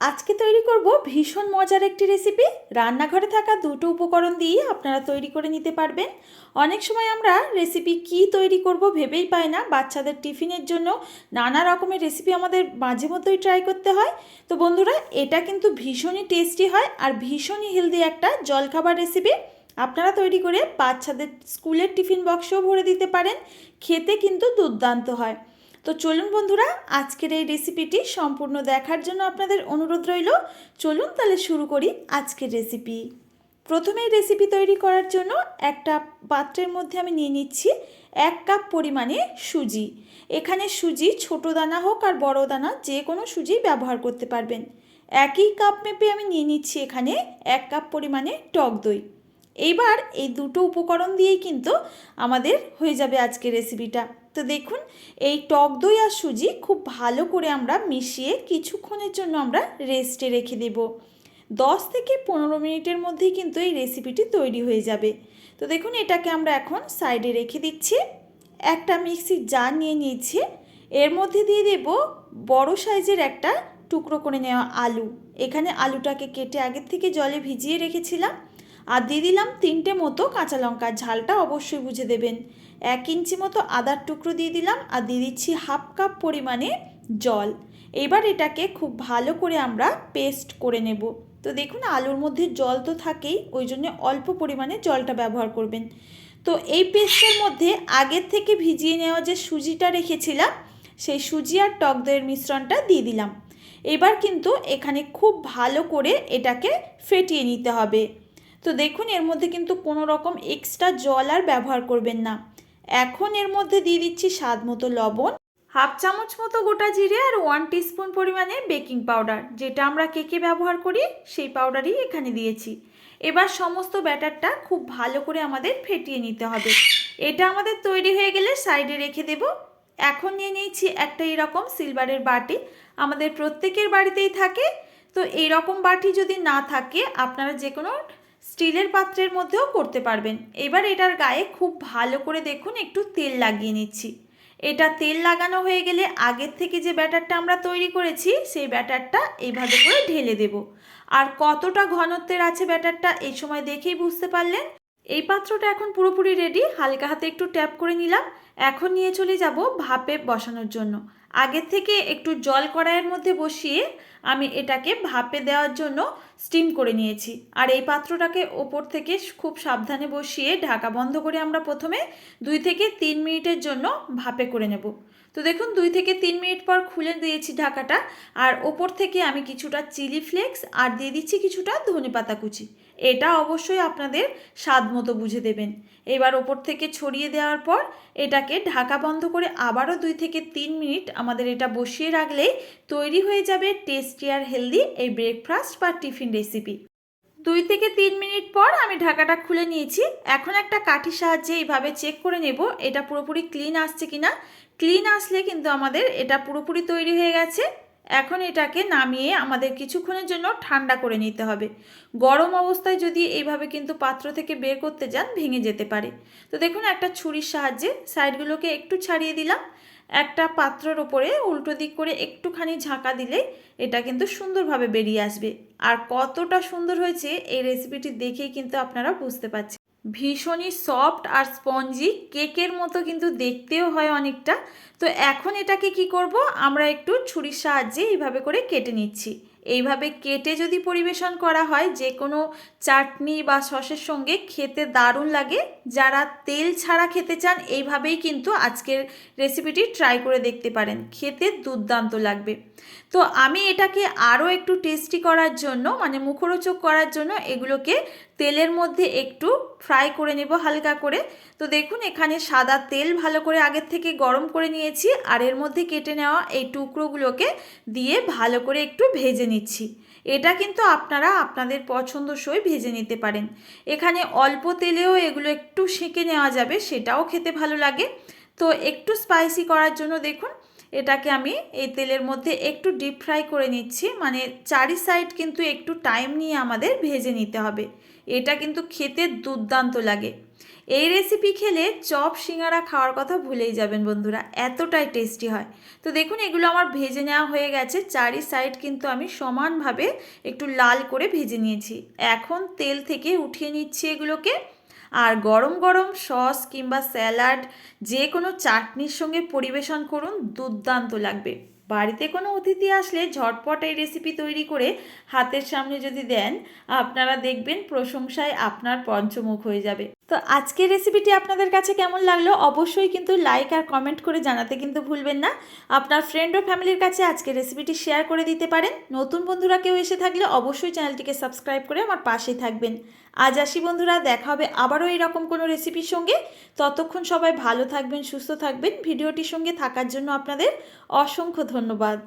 আজকে তৈরি করব ভীষণ মজার একটি রেসিপি রান্নাঘরে থাকা দুটো উপকরণ দিয়েই আপনারা তৈরি করে নিতে পারবেন। অনেক সময় আমরা রেসিপি কি তৈরি করব ভেবেই পাই না। বাচ্চাদের টিফিনের জন্য নানা রকমের রেসিপি আমাদের মাঝে মধ্যেই ট্রাই করতে হয়। তো বন্ধুরা, এটা কিন্তু ভীষণই টেস্টি হয় আর ভীষণই হেলদি একটা জলখাবার রেসিপি আপনারা তৈরি করে বাচ্চাদের স্কুলের টিফিন বক্সেও ভরে দিতে পারেন। খেতে কিন্তু দুর্দান্ত হয়। তো চলুন বন্ধুরা, আজকের এই রেসিপিটি সম্পূর্ণ দেখার জন্য আপনাদের অনুরোধ রইল। চলুন তাহলে শুরু করি আজকের রেসিপি প্রথমেই রেসিপি তৈরি করার জন্য একটা পাত্রের মধ্যে আমি নিয়ে নিচ্ছি এক কাপ পরিমাণে সুজি। এখানে সুজি ছোট দানা হোক আর বড় দানা, যে কোনো সুজি ব্যবহার করতে পারবেন। একই কাপ মেপে আমি নিয়ে নিচ্ছি এখানে এক কাপ পরিমাণে টক দই। এইবার এই দুটো উপকরণ দিয়েই কিন্তু আমাদের হয়ে যাবে আজকের রেসিপিটা তো দেখুন, এই টক দই আর সুজি খুব ভালো করে আমরা মিশিয়ে কিছুক্ষণের জন্য আমরা রেস্টে রেখে দেব। দশ থেকে পনেরো মিনিটের মধ্যেই কিন্তু এই রেসিপিটি তৈরি হয়ে যাবে। তো দেখুন, এটাকে আমরা এখন সাইডে রেখে দিচ্ছি। একটা মিক্সির জার নিয়ে নিয়েছি। এর মধ্যে দিয়ে দেব বড় সাইজের একটা টুকরো করে নেওয়া আলু। এখানে আলুটাকে কেটে আগের থেকে জলে ভিজিয়ে রেখেছিলাম। আর দিয়ে দিলাম তিনটে মতো কাঁচা লঙ্কা ঝালটা অবশ্যই বুঝে দেবেন। এক ইঞ্চি মতো আদার টুকরো দিয়ে দিলাম আর দিয়ে দিচ্ছি হাফ কাপ পরিমাণে জল। এবার এটাকে খুব ভালো করে আমরা পেস্ট করে নেব। তো দেখুন আলুর মধ্যে জল তো থাকেই, ওই জন্য অল্প পরিমাণে জলটা ব্যবহার করবেন। তো এই পেস্টের মধ্যে আগের থেকে ভিজিয়ে নেওয়া যে সুজিটা রেখেছিলাম, সেই সুজি আর টক দইয়ের মিশ্রণটা দিয়ে দিলাম। এবার কিন্তু এখানে খুব ভালো করে এটাকে ফেটিয়ে নিতে হবে। তো দেখুন, এর মধ্যে কিন্তু কোনো রকম এক্সট্রা জল আর ব্যবহার করবেন না। এখন এর মধ্যে দিয়ে দিচ্ছি স্বাদ মতো লবণ, হাফ চামচ মতো গোটা জিরে আর ওয়ান টিস্পুন পরিমাণে বেকিং পাউডার যেটা আমরা কেকে ব্যবহার করি, সেই পাউডারই এখানে দিয়েছি। এবার সমস্ত ব্যাটারটা খুব ভালো করে আমাদের ফেটিয়ে নিতে হবে। এটা আমাদের তৈরি হয়ে গেলে সাইডে রেখে দেব। এখন নিয়ে নিয়েছি একটা এরকম সিলভারের বাটি। আমাদের প্রত্যেকের বাড়িতেই থাকে। তো এই রকম বাটি যদি না থাকে, আপনারা যে কোনো স্টিলের পাত্রের মধ্যেও করতে পারবেন। এবার এটার গায়ে খুব ভালো করে দেখুন, একটু তেল লাগিয়ে নিচ্ছি। এটা তেল লাগানো হয়ে গেলে আগের থেকে যে ব্যাটারটা আমরা তৈরি করেছি, সেই ব্যাটারটা এইভাবে করে ঢেলে দেব। আর কতটা ঘনত্বের আছে ব্যাটারটা, এই সময় দেখেই বুঝতে পারলেন। এই পাত্রটা এখন পুরোপুরি রেডি হালকা হাতে একটু ট্যাপ করে নিলাম। এখন নিয়ে চলে যাব ভাপে বসানোর জন্য। আগের থেকে একটু জল কড়াইয়ের মধ্যে বসিয়ে আমি এটাকে ভাপে দেওয়ার জন্য স্টিম করে নিয়েছি। আর এই পাত্রটাকে ওপর থেকে খুব সাবধানে বসিয়ে ঢাকা বন্ধ করে আমরা প্রথমে দুই থেকে তিন মিনিটের জন্য ভাপে করে নেব। তো দেখুন, দুই থেকে তিন মিনিট পর খুলে দিয়েছি ঢাকাটা। আর ওপর থেকে আমি কিছুটা চিলি ফ্লেক্স আর দিয়ে দিচ্ছি কিছুটা ধনে পাতা কুচি। এটা অবশ্যই আপনাদের স্বাদ মতো বুঝে দেবেন। এবার ওপর থেকে ছড়িয়ে দেওয়ার পর এটাকে ঢাকা বন্ধ করে আবারও দুই থেকে তিন মিনিট আমাদের এটা বসিয়ে রাখলেই তৈরি হয়ে যাবে টেস্টি আর হেলদি এই ব্রেকফাস্ট বা টিফিন রেসিপি দুই থেকে তিন মিনিট পর আমি ঢাকাটা খুলে নিয়েছি। এখন একটা কাঠির সাহায্যে এইভাবে চেক করে নেব এটা পুরোপুরি ক্লিন আসছে কিনা। ক্লিন আসলে কিন্তু আমাদের এটা পুরোপুরি তৈরি হয়ে গেছে। এখন এটাকে নামিয়ে আমাদের কিছুক্ষণের জন্য ঠান্ডা করে নিতে হবে। গরম অবস্থায় যদি এইভাবে কিন্তু পাত্র থেকে বের করতে যান, ভেঙে যেতে পারে। তো দেখুন, একটা ছুরির সাহায্যে সাইডগুলোকে একটু ছাড়িয়ে দিলাম। একটা পাত্রর ওপরে উল্টো দিক করে একটুখানি ঝাঁকা দিলে এটা কিন্তু সুন্দরভাবে বেরিয়ে আসবে। আর কতটা সুন্দর হয়েছে এই রেসিপিটি দেখেই কিন্তু আপনারা বুঝতে পারছেন। ভীষণই সফট আর স্পঞ্জি কেকের মতো কিন্তু দেখতেও হয় অনেকটা। তো এখন এটাকে কি করব? আমরা একটু ছুরির সাহায্যে এইভাবে করে কেটে নিচ্ছি। এইভাবে কেটে যদি পরিবেশন করা হয়, যে কোনো চাটনি বা সসের সঙ্গে খেতে দারুণ লাগে। যারা তেল ছাড়া খেতে চান, এইভাবেই কিন্তু আজকের রেসিপিটি ট্রাই করে দেখতে পারেন। খেতে দুর্দান্ত লাগবে। তো আমি এটাকে আরও একটু টেস্টি করার জন্য মানে মুখরোচক করার জন্য এগুলোকে তেলের মধ্যে একটু ফ্রাই করে নেব হালকা করে। তো দেখুন, এখানে সাদা তেল ভালো করে আগের থেকে গরম করে নিয়েছি আর এর মধ্যে কেটে নেওয়া এই টুকরোগুলোকে দিয়ে ভালো করে একটু ভেজে নিচ্ছি। এটা কিন্তু আপনারা আপনাদের পছন্দসই ভেজে নিতে পারেন। এখানে অল্প তেলেও এগুলো একটু সেঁকে নেওয়া যাবে, সেটাও খেতে ভালো লাগে। তো একটু স্পাইসি করার জন্য দেখুন এটাকে আমি এই তেলের মধ্যে একটু ডিপ ফ্রাই করে নিচ্ছি। মানে চারি সাইড কিন্তু একটু টাইম নিয়ে আমাদের ভেজে নিতে হবে। এটা কিন্তু খেতে দুর্দান্ত লাগে। এই রেসিপি খেলে চপ, সিঙ্গারা খাওয়ার কথা ভুলেই যাবেন বন্ধুরা, এতটাই টেস্টি হয়। তো দেখুন, এগুলো আমার ভেজে নেওয়া হয়ে গেছে। চারি সাইড কিন্তু আমি সমানভাবে একটু লাল করে ভেজে নিয়েছি। এখন তেল থেকে উঠিয়ে নিচ্ছি এগুলোকে। আর গরম গরম সস কিংবা স্যালাড, যে কোনো চাটনির সঙ্গে পরিবেশন করুন, দুর্দান্ত লাগবে। বাড়িতে কোনো অতিথি আসলে ঝটপট এই রেসিপি তৈরি করে হাতের সামনে যদি দেন, আপনারা দেখবেন প্রশংসায় আপনার পঞ্চমুখ হয়ে যাবে। তো আজকের রেসিপিটি আপনাদের কাছে কেমন লাগল অবশ্যই কিন্তু লাইক আর কমেন্ট করে জানাতে কিন্তু ভুলবেন না। আপনার ফ্রেন্ড ও ফ্যামিলির কাছে আজকের রেসিপিটি শেয়ার করে দিতে পারেন। নতুন বন্ধুরা কেউ এসে থাকলে অবশ্যই চ্যানেলটিকে সাবস্ক্রাইব করে আমার পাশে থাকবেন। আজ আসি বন্ধুরা, দেখা হবে আবারও এরকম কোনো রেসিপির সঙ্গে। ততক্ষণ সবাই ভালো থাকবেন, সুস্থ থাকবেন। ভিডিওটির সঙ্গে থাকার জন্য আপনাদের অসংখ্য ধন্যবাদ।